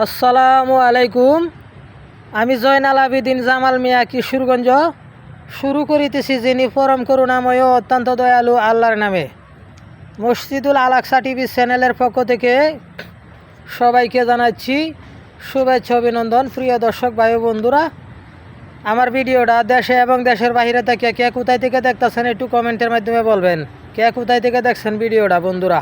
আসসালামু আলাইকুম। আমি জয়নাল আবিদিন জামাল মিয়া, কিশোরগঞ্জ। শুরু করিতেছি যিনি পরম করুণাময়, অত্যন্ত দয়ালু, আল্লাহর নামে। মসজিদুল আলাকসা টিভি চ্যানেলের পক্ষ থেকে সবাইকে জানাচ্ছি শুভেচ্ছা, অভিনন্দন। প্রিয় দর্শক, ভাই বন্ধুরা, আমার ভিডিওটা দেশে এবং দেশের বাইরে থেকে কে কোথায় থেকে দেখতেছেন একটু কমেন্টের মাধ্যমে বলবেন। কে কোথায় থেকে দেখছেন ভিডিওটা, বন্ধুরা?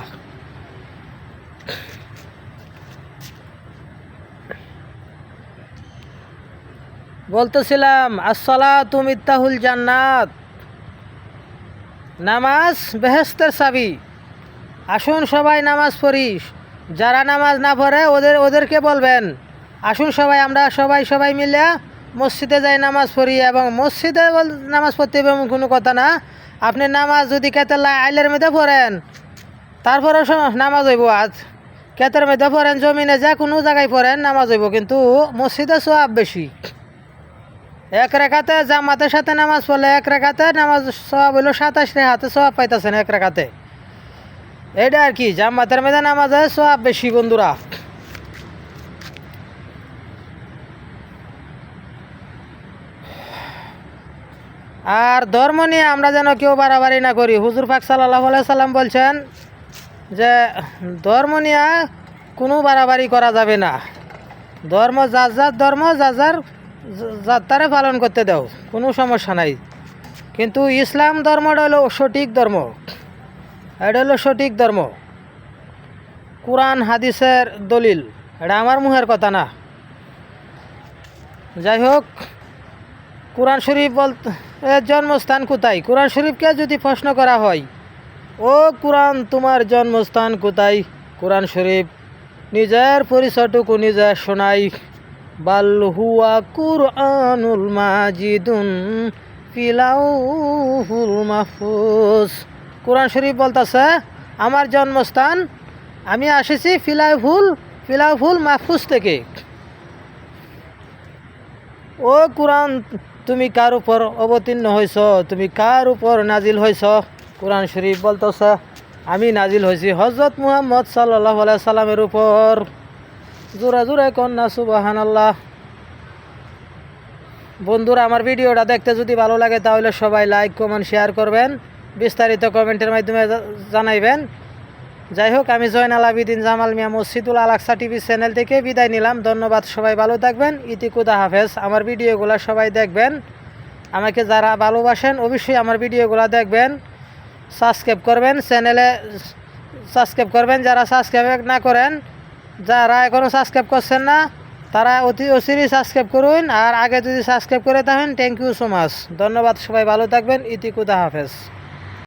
বলতেছিলাম আসসালা তুমিত্তাহুল জান্নাত। নামাজ বেহেস্তের চাবি। আসুন সবাই নামাজ পড়িস যারা নামাজ না পড়ে, ওদের, ওদেরকে বলবেন। আসুন সবাই, আমরা সবাই সবাই মিলে মসজিদে যাই নামাজ পড়ি এবং মসজিদে নামাজ পড়তে হবে কোনো কথা না। আপনি নামাজ যদি কেতেলা আইলের মধ্যে পড়েন তারপরে নামাজ হইব আজ। কেতের মধ্যে পড়েন, জমিনে যা কোনো জায়গায় পড়েন, নামাজ হইব। কিন্তু মসজিদে সব বেশি। এক রেখাতে জামাতের সাথে নামাজ পড়লে এক রেখাতে নামাজ সব হইল সাতাশ রেখাতে সব পাইতেছেন এক রেখাতে। এটা আর কি, জামাতের মধ্যে নামাজে সব বেশি বন্ধুরা। আর ধর্ম নিয়ে আমরা যেন কেউ বাড়াবাড়ি না করি, হুজুর পাক সাল্লাহ সাল্লাম বলছেন যে, ধর্ম নিয়ে কোনো বাড়াবাড়ি করা যাবে না। ধর্ম যার যার ধর্ম, যার যার যাত্রারে পালন করতে দাও, কোনো সমস্যা নাই। কিন্তু ইসলাম ধর্মটা হলো সঠিক ধর্ম। এটা হলো সঠিক ধর্ম। কোরআন, হাদিসের দলিল, এটা আমার মুহের কথা না। যাই হোক, কোরআন শরীফ বল জন্মস্থান কোথায়? কোরআন শরীফকে যদি প্রশ্ন করা হয়, ও কোরআন, তোমার জন্মস্থান কোথায়? কোরআন শরীফ নিজের পরিচয়টুকু নিজে শোনাই। বাল হুয়া কুরআনুল মাজিদুন ফিলাউহুল মাহফুজ। কোরআন শরীফ বলতেছে, আমার জন্মস্থান, আমি আসেছি ফিলাইফুল ফিলাইফুল মাহফুজ থেকে। ও কোরআন, তুমি কার উপর অবতীর্ণ হয়েছ? তুমি কার উপর নাজিল হয়েছ? কোরআন শরীফ বলতেছে, আমি নাজিল হয়েছি হজরত মুহাম্মদ সাল্লাহ সাল্লামের উপর। জোরে জোরে কন্যা সুবাহান আল্লাহ বন্ধুরা, আমার ভিডিওটা দেখতে যদি ভালো লাগে, তাহলে সবাই লাইক কমেন্ট শেয়ার করবেন। বিস্তারিত কমেন্টের মাধ্যমে জানাইবেন। যাই হোক, আমি জয়নাল আবিদিন জামাল মিয়া, মসজিদুল আলাকসা টিভি চ্যানেল থেকে বিদায় নিলাম। ধন্যবাদ, সবাই ভালো থাকবেন। ইতিকুদা হাফেজ, আমার ভিডিওগুলো সবাই দেখবেন। আমাকে যারা ভালোবাসেন, অবশ্যই আমার ভিডিওগুলো দেখবেন। সাবস্ক্রাইব করবেন, চ্যানেলে সাবস্ক্রাইব করবেন। যারা সাবস্ক্রাইব না করেন যারা এখনও সাবস্ক্রাইব করছেন না, তারা অতি অচিরই সাবস্ক্রাইব করুন। আর আগে যদি সাবস্ক্রাইব করে থাকেন থ্যাংক ইউ সো মাচ ধন্যবাদ, সবাই ভালো থাকবেন। ইতিকুদা হাফেজ।